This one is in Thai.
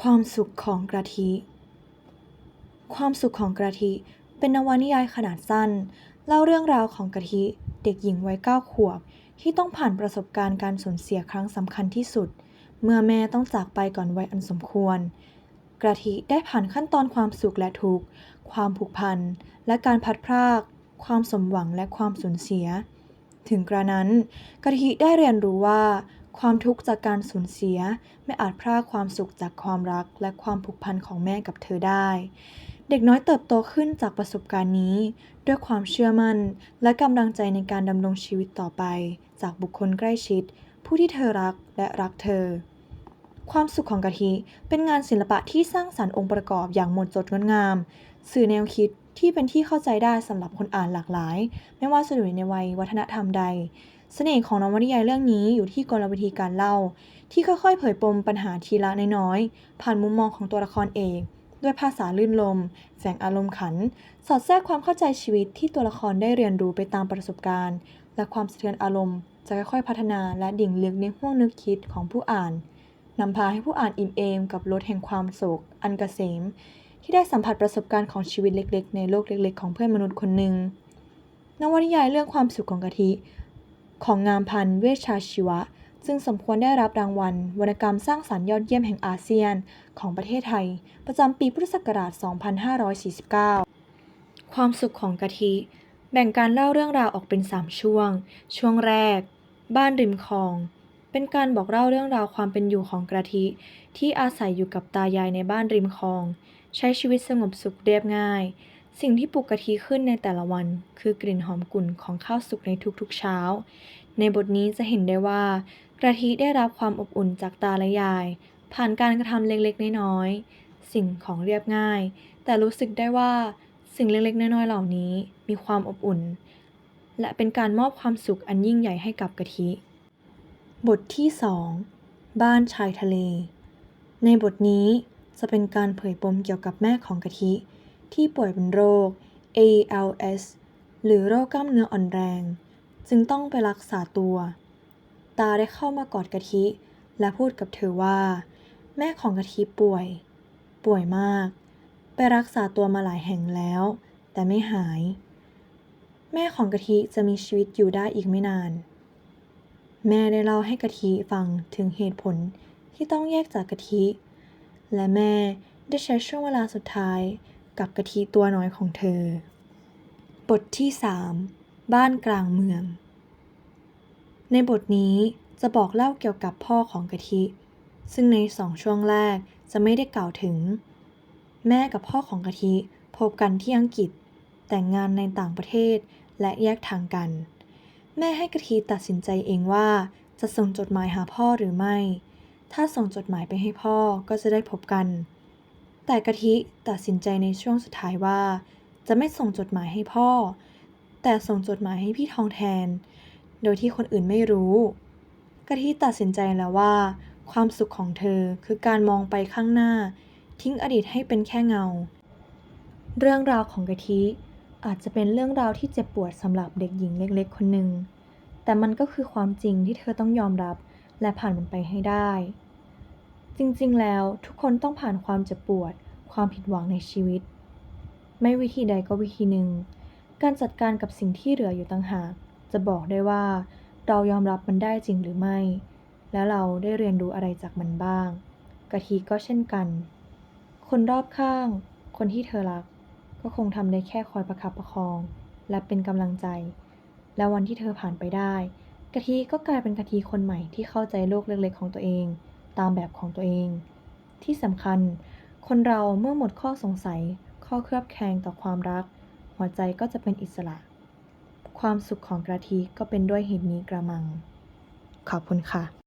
ความสุขของกะทิ ความสุขของกะทิ เป็นนวนิยายขนาดสั้น เล่าเรื่องราวของกะทิ เด็กหญิงวัยเก้าขวบ ที่ต้องผ่านประสบการณ์การสูญเสียครั้งสำคัญที่สุด เมื่อแม่ต้องจากไปก่อนวัยอันสมควร กะทิได้ผ่านขั้นตอนความสุขและทุกข์ ความผูกพัน และการพัดพราก ความสมหวังและความสูญเสีย ถึงกระนั้นกะทิได้เรียนรู้ว่า ความทุกข์จากการสูญเสียไม่อาจพรากความสุขจากความรักและความผูกพันของแม่กับเธอได้ เด็กน้อยเติบโตขึ้นจากประสบการณ์นี้ ด้วยความเชื่อมั่น และกำลังใจในการดำรงชีวิตต่อไป จากบุคคลใกล้ชิด ผู้ที่เธอรักและรักเธอ ความสุขของกะทิเป็นงานศิลปะที่สร้างสรรค์องค์ประกอบอย่างหมดจดงดงาม สื่อแนวคิดที่เป็นที่เข้าใจได้สำหรับคนอ่านหลากหลาย ไม่ว่าจะอยู่ในวัยวัฒนธรรมใด สน่ห์ของนวนิยายเรื่องนี้อยู่ที่กลวิธีการเล่า ที่ค่อยๆ เผยปมปัญหาทีละน้อยๆผ่านมุมมองของตัวละครเอกด้วยภาษาลื่นลมแฝงอารมณ์ขัน สอดแทรกความเข้าใจชีวิตที่ตัวละครได้เรียนรู้ไปตามประสบการณ์ และความสะเทือนอารมณ์ จะค่อยๆ พัฒนาและดิ่งลึกในห้วงนึกคิดของผู้อ่าน นำพาให้ผู้อ่านอิ่มเอมกับรสแห่งความโศก อันกเกษม ที่ได้สัมผัสประสบการณ์ของชีวิตเล็ก ๆ ในโลกเล็ก ๆ ของเพื่อนมนุษย์คนหนึ่งนวนิยายเรื่องความสุขของกะทิ ของงามพันธ์เวชชาชีวะ ซึ่งสมควรได้รับรางวัล วรรณกรรมสร้างสรรค์ยอดเยี่ยมแห่งอาเซียน ของประเทศไทย ประจำปีพุทธศักราช 2549 ความสุขของกะทิ แบ่งการเล่าเรื่องราวออกเป็น 3 ช่วง ช่วงแรก บ้านริมคลองเป็นการบอกเล่าเรื่องราวความเป็นอยู่ของกะทิ ที่อาศัยอยู่กับตายายในบ้านริมคลอง ใช้ชีวิตสงบสุขเรียบง่าย สิ่งที่ปลุกกะทิขึ้นในแต่ละวัน คือกลิ่นหอมกลุ่นของข้าวสุกในทุกๆเช้า ในบทนี้จะเห็นได้ว่ากะทิได้รับความอบอุ่นจากตาและยาย ผ่านการกระทำเล็กๆ น้อยๆ สิ่งของเรียบง่าย แต่รู้สึกได้ว่าสิ่งเล็กๆ น้อยๆ เหล่านี้มีความอบอุ่น และเป็นการมอบความสุขอันยิ่งใหญ่ให้กับกะทิ บทที่ 2 บ้านชายทะเล ในบทนี้จะเป็นการเผยปมเกี่ยวกับแม่ของกะทิ ที่ป่วยเป็นโรค ALS หรือโรคกล้ามเนื้ออ่อนแรง จึงต้องไปรักษาตัว ตาได้เข้ามากอดกะทิ และพูดกับเธอว่า แม่ของกะทิป่วย ป่วยมาก ไปรักษาตัวมาหลายแห่งแล้ว แต่ไม่หาย แม่ของกะทิจะมีชีวิตอยู่ได้อีกไม่นาน แม่ได้เล่าให้กะทิฟังถึงเหตุผลที่ต้องแยกจากกะทิ และแม่ได้ใช้ช่วงเวลาสุดท้าย กับกะทิตัวน้อยของเธอ บทที่3บ้านกลางเมือง ในบทนี้จะบอกเล่าเกี่ยวกับพ่อของกะทิ ซึ่งในสองช่วงแรกจะไม่ได้กล่าวถึง แม่กับพ่อของกะทิพบกันที่อังกฤษ แต่งงานในต่างประเทศและแยกทางกัน แม่ให้กะทิตัดสินใจเองว่าจะส่งจดหมายหาพ่อหรือไม่ ถ้าส่งจดหมายไปให้พ่อก็จะได้พบกัน แต่กะทิตัดสินใจในช่วงสุดท้ายว่า จะไม่ส่งจดหมายให้พ่อ แต่ส่งจดหมายให้พี่ทองแทน โดยที่คนอื่นไม่รู้กะทิตัดสินใจแล้วว่า ความสุขของเธอคือการมองไปข้างหน้า ทิ้งอดีตให้เป็นแค่เงา เรื่องราวของกะทิอาจจะเป็นเรื่องราวที่เจ็บปวดสำหรับเด็กหญิงเล็ก ๆ คนหนึ่ง แต่มันก็คือความจริงที่เธอต้องยอมรับและผ่านมันไปให้ได้ จริงๆ แล้วทุกคนต้องผ่านความเจ็บปวด ความผิดหวังในชีวิต ไม่วิธีใดก็วิธีหนึ่ง การจัดการกับสิ่งที่เหลืออยู่ต่างหาก จะบอกได้ว่า เรายอมรับมันได้จริงหรือไม่ และเราได้เรียนรู้อะไรจากมันบ้าง กะทิก็เช่นกัน คนรอบข้าง คนที่เธอรัก ก็คงทำได้แค่คอยประคับประคอง และเป็นกำลังใจ และวันที่เธอผ่านไปได้ กะทิก็กลายเป็นกะทิคนใหม่ที่เข้าใจโลกเล็กๆของตัวเอง ตามแบบของตัวเอง ที่สำคัญ คนเราเมื่อหมดข้อสงสัย ข้อเคลือบแคลงต่อความรัก หัวใจก็จะเป็นอิสระ ความสุขของกระทิก็เป็นด้วยเหตุนี้กระมัง ขอบคุณค่ะ